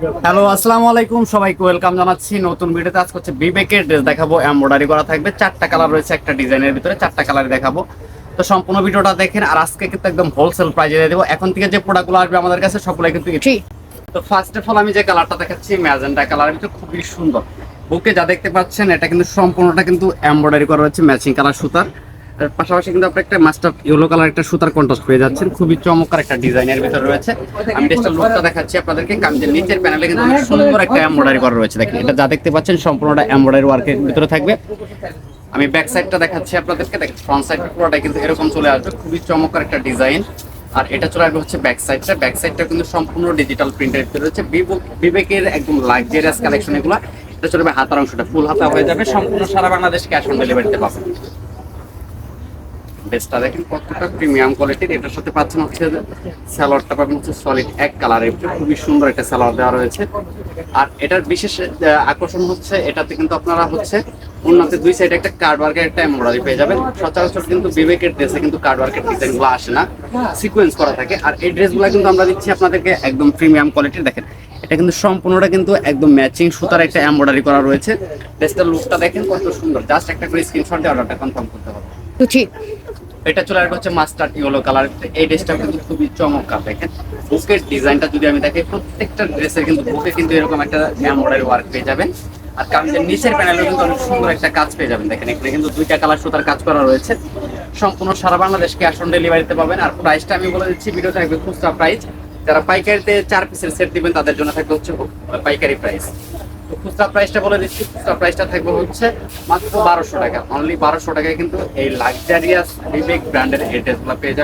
Hello আসসালামু আলাইকুম। সবাইকে ওয়েলকাম জানাচ্ছি নতুন ভিডিওতে। আজকে হচ্ছে বিবেকের ড্রেস দেখাবো এমব্রয়ডারি করা থাকবে। চারটা কালার রয়েছে একটা ডিজাইনের ভিতরে চারটা কালার দেখাবো। তো সম্পূর্ণ ভিডিওটা দেখেন আর আজকে কিন্তু একদম হোলসেল প্রাইজে দিয়ে দেবো। এখন থেকে যে প্রোডাক্টগুলো আসবে আমাদের কাছে সবগুলো কিন্তু তো ফার্স্ট অফ অল আমি যে কালারটা দেখাচ্ছি ম্যাজেন্টা কালার ভিতরে খুবই সুন্দর। বুকে যা দেখতে পাচ্ছেন এটা কিন্তু সম্পূর্ণটা কিন্তু এমব্রয়ডারি করা রয়েছে ম্যাচিং কালার সুতার। পাশাপাশি কিন্তু আপনি একটা মাস্টার ইয়েলো কালার একটা সুতার কন্ট্রাস্ট পেয়ে যাচ্ছেন। খুবই চমৎকার একটা ডিজাইনের ভিতরে রয়েছে। আমি টেস্টার লুকটা দেখাচ্ছি আপনাদেরকে। কামিজের নিচের প্যানেলে কিন্তু সুন্দর একটা এমব্রয়ডারি করা রয়েছে। দেখেন, এটা যা দেখতে পাচ্ছেন সম্পূর্ণটা এমব্রয়ডারি ওয়ার্কের ভিতরে থাকবে। আমি ব্যাক সাইডটা দেখাচ্ছি আপনাদেরকে। দেখেন ফ্রন্ট সাইড পুরোটা কিন্তু এরকম চলে আসবে। খুবই চমৎকার একটা ডিজাইন আর এটা চলে আসবে হচ্ছে ব্যাক সাইডটা ব্যাক সাইডটা কিন্তু সম্পূর্ণ ডিজিটাল প্রিন্টের ভিতরে রয়েছে। বিবেক- বিবেকের একদম লাক্সারিয়াস কালেকশন এগুলো। এটা চলে হাতার অংশটা। ফুল হাতা হয়ে যাবে। সম্পূর্ণ সারা বাংলাদেশ ক্যাশ অন ডেলিভারিতে পাবেন। বেসটা দেখেন, কতটা প্রিমিয়াম কোয়ালিটির এটার সাথে পাচ্ছেন হচ্ছে স্যালোয়ারটা পাবেন হচ্ছে সলিড এক কালারের খুবই সুন্দর একটা স্যালোয়ার দেওয়া রয়েছে। আর এটার বিশেষ আকর্ষণ হচ্ছে, এটাতে কিন্তু আপনারা হচ্ছে উন্নতি দুই সাইডে একটা কার্ড ওয়ার্কের একটা এমব্রয়ডারি পেয়ে যাবেন। সচরাচর কিন্তু বিবেকের ড্রেসে কিন্তু কার্ড ওয়ার্কের ডিজাইনগুলো আসে না সিকোয়েন্স করা থাকে। আর এই ড্রেসগুলো কিন্তু আমরা দিচ্ছি আপনাদেরকে একদম প্রিমিয়াম কোয়ালিটির দেখেন। এটা কিন্তু সম্পূর্ণটা কিন্তু একদম ম্যাচিং সুতার একটা এমব্রয়ডারি করা রয়েছে। ড্রেসটার লুকটা দেখেন কত সুন্দর। জাস্ট একটা করে স্ক্রিনশট দিয়ে অর্ডারটা কনফার্ম করতে হবে। এটা চলে আসবে হচ্ছে মাস্টার্ড ইয়েলো কালার। এই ড্রেসটা কিন্তু খুবই চমৎকার, দেখেন। বুকের ডিজাইনটা যদি আমি দেখি প্রত্যেকটা ড্রেসের কিন্তু বুকে কিন্তু এরকম একটা এমব্রয়ডারি ওয়ার্ক পেয়ে যাবেন। আর কামিজের নিচের প্যানেলেও কিন্তু অনেক সুন্দর একটা কাজ পেয়ে যাবেন। দেখেন, এখানে কিন্তু দুইটা কালার সুতার কাজ করা রয়েছে। সম্পূর্ণ সারা বাংলাদেশ ক্যাশ অন ডেলিভারিতে পাবেন। আর প্রাইসটা আমি বলে দিচ্ছি ভিডিও থাকবে খুচরা প্রাইস যারা পাইকারিতে চার পিসের সেট দিবেন, তাদের জন্য থাকবে হচ্ছে পাইকারি প্রাইস খুচরা প্রাইসটা বলে দিচ্ছি খুচরা প্রাইসটা থাকবে হচ্ছে মাত্র বারোশো টাকা। অনলি বারোশো টাকায় কিন্তু এই লাক্সারিয়াস বিবেক ব্র্যান্ডের এই ড্রেসগুলো পেয়ে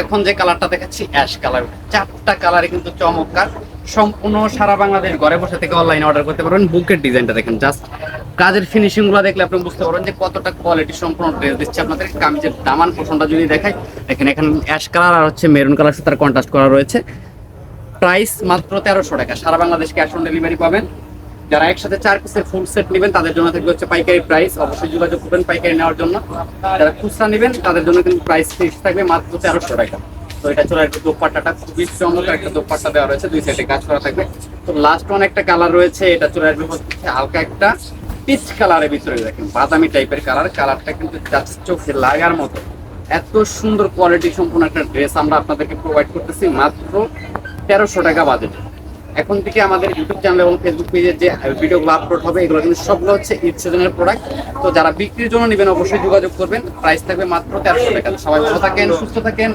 এখন যে কালারটা দেখাচ্ছি অ্যাশ কালার চারটা কালারে কিন্তু চমৎকার। সম্পূর্ণ সারা বাংলাদেশ ঘরে বসে থেকে অনলাইনে অর্ডার করতে পারবেন। বুকের ডিজাইনটা দেখেন জাস্ট কাজের ফিনিশিংগুলো দেখলে আপনি বুঝতে পারবেন যে কতটা কোয়ালিটি সম্পূর্ণ ড্রেস দিচ্ছে আপনাদের। কামিজের দামান পোষণটা যদি দেখায় দেখেন এখানে অ্যাশ কালার আর হচ্ছে মেরুন কালার সাথে কন্ট্রাস্ট করা রয়েছে। প্রাইস মাত্র তেরোশো টাকা। সারা বাংলাদেশ ক্যাশ অন ডেলিভারি পাবেন। যারা একসাথে চার পিসের ফুল সেট নেবেন, তাদের জন্য থাকবে হচ্ছে পাইকারি প্রাইস অবশ্যই যোগাযোগ করবেন পাইকারি নেওয়ার জন্য। যারা খুচরা নেবেন, তাদের জন্য কিন্তু প্রাইস ফিক্স থাকবে মাত্র তেরোশো টাকা। তো এটা চলে আসবে দোপাট্টাটা, খুবই চমৎকার একটা দোপাট্টা দেওয়া রয়েছে, দুই সাইডে কাজ করা থাকবে। তো লাস্ট ওয়ান একটা কালার রয়েছে, এটা চলে আসবে হচ্ছে হালকা একটা পিচ কালারের ভিতরে দেখেন, বাদামি টাইপের কালার কালারটা কিন্তু চোখে লাগার মতো। এত সুন্দর কোয়ালিটি সম্পূর্ণ একটা ড্রেস আমরা আপনাদেরকে প্রোভাইড করতেছি, মাত্র তেরোশো টাকা বাজেট এখন থেকে আমাদের ইউটিউব চ্যানেল এবং ফেসবুক পেজে যে ভিডিওগুলো আপলোড হবে, এগুলো কিন্তু সবগুলো হচ্ছে ঈদ সিজনের প্রোডাক্ট তো যারা বিক্রির জন্য নেবেন, অবশ্যই যোগাযোগ করবেন। প্রাইস থাকবে মাত্র তেরোশো টাকা। সবাই ভালো থাকেন, সুস্থ থাকেন।